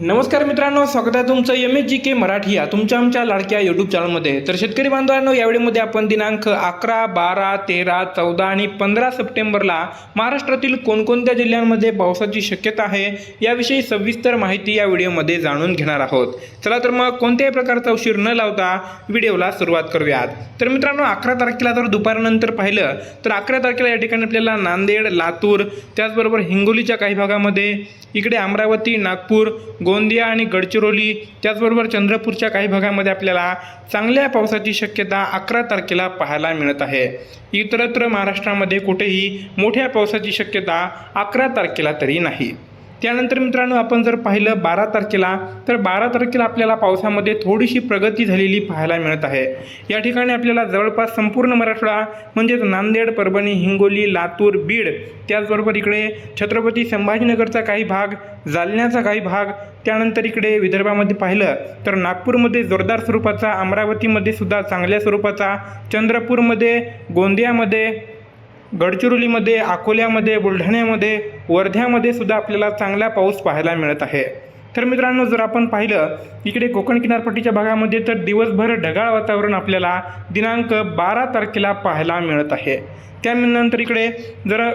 नमस्कार मित्रांनो स्वागत आहे तुमचं M H G K Marathi या तुमच्या आमच्या लाडक्या यूट्यूब चॅनलमध्ये तर शेतकरी बांधवांनो या आपण दिनांक अकरा बारा तेरा चौदा आणि पंधरा सप्टेंबरला महाराष्ट्रातील कोणकोणत्या जिल्ह्यांमध्ये पावसाची शक्यता आहे याविषयी सविस्तर माहिती या व्हिडिओमध्ये जाणून घेणार आहोत. चला तर मग कोणत्याही प्रकारचा उशीर न लावता व्हिडिओला सुरुवात करूयात. तर मित्रांनो अकरा तारखेला जर दुपारनंतर पाहिलं तर अकरा तारखेला या ठिकाणी आपल्याला नांदेड लातूर त्याचबरोबर हिंगोलीच्या काही भागामध्ये इकडे अमरावती नागपूर गोंदिया आणि गडचिरोली त्याचबरोबर चंद्रपूरच्या काही भागामध्ये आपल्याला चांगल्या पावसाची शक्यता अकरा तारखेला पाहायला मिळत आहे. इतरत्र महाराष्ट्रामध्ये कुठेही मोठ्या पावसाची शक्यता अकरा तारखेला तरी नाही. त्यानंतर मित्रांनो आपण जर पाहिलं बारा तारखेला तर बारा तारखेला आपल्याला पावसामध्ये थोडीशी प्रगती झालेली पाहायला मिळत आहे. या ठिकाणी आपल्याला जवळपास संपूर्ण मराठवाडा म्हणजेच नांदेड परभणी हिंगोली लातूर बीड त्याचबरोबर इकडे छत्रपती संभाजीनगरचा काही भाग जालन्याचा काही भाग त्यानंतर इकडे विदर्भामध्ये पाहिलं तर नागपूरमध्ये जोरदार स्वरूपाचा अमरावतीमध्ये सुद्धा चांगल्या स्वरूपाचा चंद्रपूरमध्ये गोंदियामध्ये गडचिरोलीमध्ये अकोल्यामध्ये बुलढाण्यामध्ये वर्ध्यामध्ये सुद्धा आपल्याला चांगला पाऊस पाहायला मिळत आहे. तर मित्रांनो जर आपण पाहिलं इकडे कोकण किनारपट्टीच्या भागामध्ये तर दिवसभर ढगाळ वातावरण आपल्याला दिनांक बारा तारखेला पाहायला मिळत आहे. त्यानंतर इकडे जर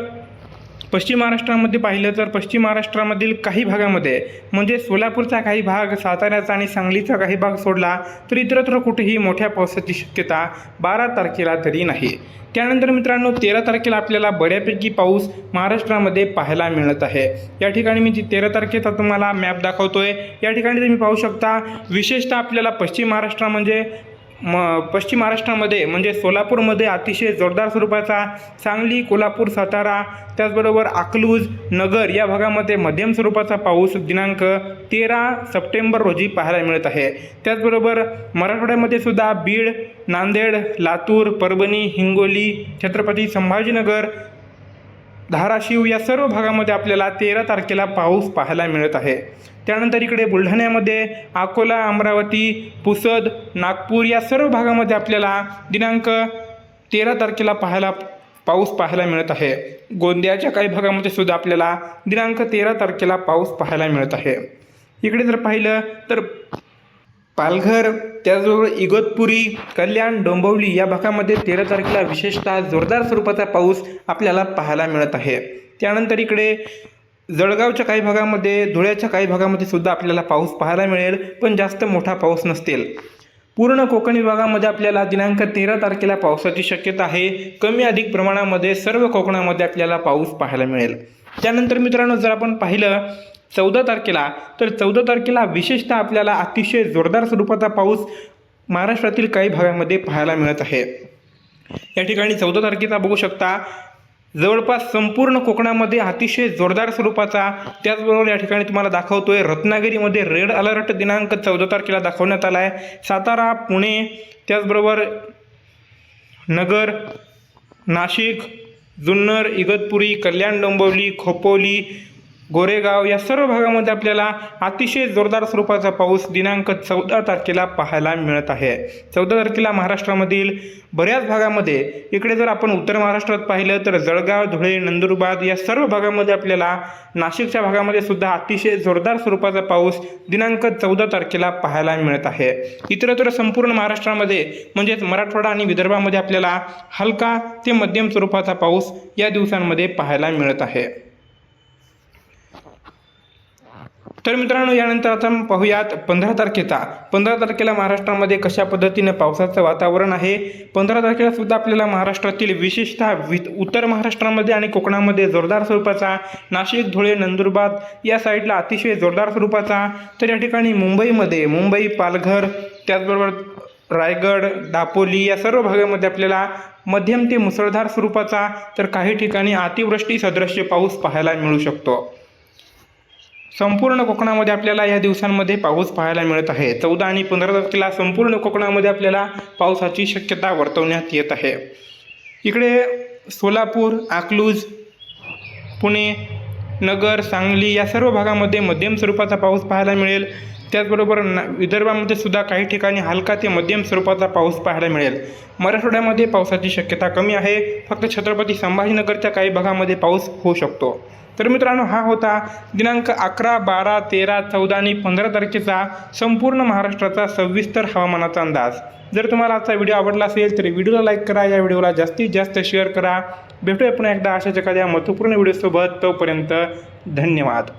पश्चिम महाराष्ट्रामध्ये पाहिलं तर पश्चिम महाराष्ट्रामधील काही भागामध्ये म्हणजे सोलापूरचा काही भाग साताऱ्याचा आणि सांगलीचा काही भाग सोडला तर इतरत्र कुठेही मोठ्या पावसाची शक्यता बारा तारखेला तरी नाही. त्यानंतर मित्रांनो तेरा तारखेला आपल्याला बऱ्यापैकी पाऊस महाराष्ट्रामध्ये पाहायला मिळत आहे. या ठिकाणी मी जी तेरा तारखेचा तुम्हाला मॅप दाखवतोय. या ठिकाणी तुम्ही पाहू शकता विशेषतः आपल्याला पश्चिम महाराष्ट्रा म्हणजे म पश्चिम महाराष्ट्रामध्ये म्हणजे सोलापूरमध्ये अतिशय जोरदार स्वरूपाचा सांगली कोल्हापूर सातारा त्याचबरोबर अकलूज नगर या भागामध्ये मध्यम स्वरूपाचा पाऊस दिनांक तेरा सप्टेंबर रोजी पाहायला मिळत आहे. त्याचबरोबर मराठवाड्यामध्ये सुद्धा बीड नांदेड लातूर परभणी हिंगोली छत्रपती संभाजीनगर धाराशिव या सर्व भागामध्ये आपल्याला तेरा तारखेला पाऊस पाहायला मिळत आहे. त्यानंतर इकडे बुलढाण्यामध्ये अकोला अमरावती पुसद नागपूर या सर्व भागामध्ये आपल्याला दिनांक तेरा तारखेला पाहायला पाऊस पाहायला मिळत आहे. गोंदियाच्या काही भागामध्ये सुद्धा आपल्याला दिनांक तेरा तारखेला पाऊस पाहायला मिळत आहे. इकडे जर पाहिलं तर पालघर त्याचबरोबर इगतपुरी कल्याण डोंबिवली या भागामध्ये तेरा तारखेला विशेषतः जोरदार स्वरूपाचा पाऊस आपल्याला पाहायला मिळत आहे. त्यानंतर इकडे जळगावच्या काही भागामध्ये धुळ्याच्या काही भागामध्ये सुद्धा आपल्याला पाऊस पाहायला मिळेल पण जास्त मोठा पाऊस नसतील. पूर्ण कोकण विभागामध्ये आपल्याला दिनांक तेरा तारखेला पावसाची शक्यता आहे. कमी अधिक प्रमाणामध्ये सर्व कोकणामध्ये आपल्याला पाऊस पाहायला मिळेल. त्यानंतर मित्रांनो जर आपण पाहिलं चौदा तारखेला. तर चौदा तारखेला विशेषतः आपल्याला अतिशय जोरदार स्वरूपाचा पाऊस महाराष्ट्रातील काही भागामध्ये पाहायला मिळत आहे. या ठिकाणी चौदा तारखेचा बघू शकता. जवळपास संपूर्ण कोकणामध्ये अतिशय जोरदार स्वरूपाचा त्याचबरोबर या ठिकाणी तुम्हाला दाखवतोय रत्नागिरीमध्ये रेड अलर्ट दिनांक चौदा तारखेला दाखवण्यात आला आहे सातारा पुणे त्याचबरोबर नगर नाशिक जुन्नर इगतपुरी कल्याण डोंबिवली खोपोली गोरेगाव या सर्व भागामध्ये आपल्याला अतिशय जोरदार स्वरूपाचा पाऊस दिनांक चौदा तारखेला पाहायला मिळत आहे. चौदा तारखेला महाराष्ट्रामधील बऱ्याच भागामध्ये इकडे जर आपण उत्तर महाराष्ट्रात पाहिलं तर जळगाव धुळे नंदुरबार या सर्व भागामध्ये आपल्याला नाशिकच्या भागामध्ये सुद्धा अतिशय जोरदार स्वरूपाचा पाऊस दिनांक चौदा तारखेला पाहायला मिळत आहे. इतरत्र संपूर्ण महाराष्ट्रामध्ये म्हणजेच मराठवाडा आणि विदर्भामध्ये आपल्याला हलका ते मध्यम स्वरूपाचा पाऊस या दिवसांमध्ये पाहायला मिळत आहे. तर मित्रांनो यानंतर आता आपण पाहूयात पंधरा तारखेचा. पंधरा तारखेला महाराष्ट्रामध्ये कशा पद्धतीने पावसाचं वातावरण आहे? पंधरा तारखेला सुद्धा आपल्याला महाराष्ट्रातील विशेषतः वि उत्तर महाराष्ट्रामध्ये आणि कोकणामध्ये जोरदार स्वरूपाचा नाशिक धुळे नंदुरबार या साईडला अतिशय जोरदार स्वरूपाचा. तर या ठिकाणी मुंबईमध्ये मुंबई पालघर त्याचबरोबर रायगड दापोली या सर्व भागामध्ये आपल्याला मध्यम ते मुसळधार स्वरूपाचा तर काही ठिकाणी अतिवृष्टी सदृश्य पाऊस पाहायला मिळू शकतो. संपूर्ण कोकणामध्ये आपल्याला या दिवसांमध्ये पाऊस पाहायला मिळत आहे. चौदा आणि पंधरा तारखेला संपूर्ण कोकणामध्ये आपल्याला पावसाची शक्यता वर्तवण्यात येत आहे. इकडे सोलापूर अकलूज पुणे नगर सांगली या सर्व भागामध्ये मध्यम स्वरूपाचा पाऊस पाहायला मिळेल. त्याचबरोबर ना विदर्भामध्ये सुद्धा काही ठिकाणी हलका ते मध्यम स्वरूपाचा पाऊस पाहायला मिळेल. मराठवाड्यामध्ये पावसाची शक्यता कमी आहे. फक्त छत्रपती संभाजीनगरच्या काही भागामध्ये पाऊस होऊ शकतो. तर मित्रांनो हा होता दिनांक अकरा बारा तेरा चौदा आणि पंधरा तारखेचा संपूर्ण महाराष्ट्राचा सविस्तर हवामानाचा अंदाज. जर तुम्हाला आजचा व्हिडिओ आवडला असेल तर व्हिडिओला लाईक करा या व्हिडिओला जास्तीत जास्त शेअर करा. भेटूया पुन्हा एकदा अशाच एखाद्या महत्त्वपूर्ण व्हिडिओसोबत. तोपर्यंत धन्यवाद.